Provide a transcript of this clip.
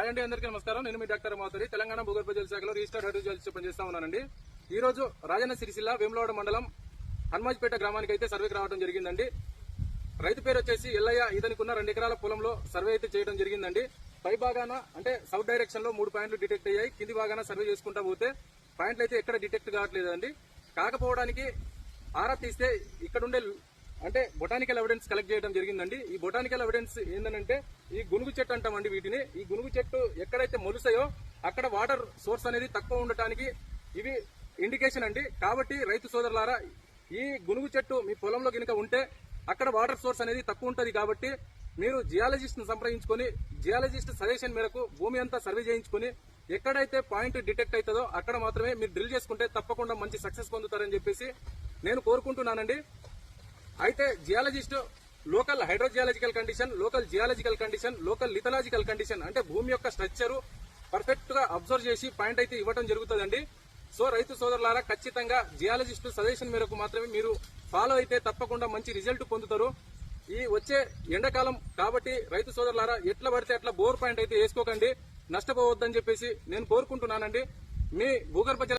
Hi అండి. అందరికీ నమస్కారం. నేను మీ డాక్టర్ మాధురి. తెలంగాణ భూగర్భ జల శాఖలో రిజిస్టర్డ్ హైడ్రోజాలజిస్ట్ పనిచేస్తా ఉన్నానండి. ఈ రోజు రాజన్న సిరిసిల్ల వేములవాడ మండలం హనుమాజ్పేట గ్రామానికి అయితే సర్వేకి రావడం జరిగిందండి. రైతు పేరు వచ్చేసి ఎల్లయ్య ఇతనికున్న రెండు ఎకరాల పొలంలో సర్వే అయితే చేయడం జరిగిందండి. పై భాగాన అంటే సౌత్ డైరెక్షన్లో మూడు పాయింట్లు డిటెక్ట్ అయ్యాయి. కింది భాగాన సర్వే చేసుకుంటా పోతే పాయింట్లు అయితే ఎక్కడ డిటెక్ట్ కావట్లేదండి. కాకపోవడానికి ఆరా తీస్తే ఇక్కడ ఉండే అంటే బొటానికల్ ఎవిడెన్స్ కలెక్ట్ చేయడం జరిగిందండి. ఈ బొటానికల్ ఎవిడెన్స్ ఏంటంటే ఈ గునుగు చెట్టు అంటామండి వీటిని. ఈ గునుగు చెట్టు ఎక్కడైతే మొలుసాయో అక్కడ వాటర్ సోర్స్ అనేది తక్కువ ఉండటానికి ఇవి ఇండికేషన్ అండి. కాబట్టి రైతు సోదరులారా ఈ గునుగు చెట్టు మీ పొలంలో కనుక ఉంటే అక్కడ వాటర్ సోర్స్ అనేది తక్కువ ఉంటుంది కాబట్టి మీరు జియాలజిస్ట్ని సంప్రదించుకొని జియాలజిస్ట్ సజెషన్ మేరకు భూమి అంతా సర్వే చేయించుకొని ఎక్కడైతే పాయింట్ డిటెక్ట్ అవుతుందో అక్కడ మాత్రమే మీరు డ్రిల్ చేసుకుంటే తప్పకుండా మంచి సక్సెస్ పొందుతారని చెప్పేసి నేను కోరుకుంటున్నానండి. అయితే geologist local hydrogeological condition local geological condition local lithological condition అంటే భూమి యొక్క స్ట్రక్చర్ పర్ఫెక్ట్గా అబ్జర్వ్ చేసి పాయింట్ అయితే ఇవ్వడం జరుగుతుందండి. సో రైతు సోదరులారా ఖచ్చితంగా జియాలజిస్ట్ సజెషన్ మేరకు మాత్రమే మీరు ఫాలో అయితే తప్పకుండా మంచి రిజల్ట్ పొందుతారు. ఈ వచ్చే ఎండాకాలం కాబట్టి రైతు సోదరులారా ఎట్లా పడితే అట్లా బోర్ పాయింట్ అయితే వేసుకోకండి. నష్టపోవద్దని చెప్పేసి నేను కోరుకుంటున్నానండి. మీ భూగర్భ జల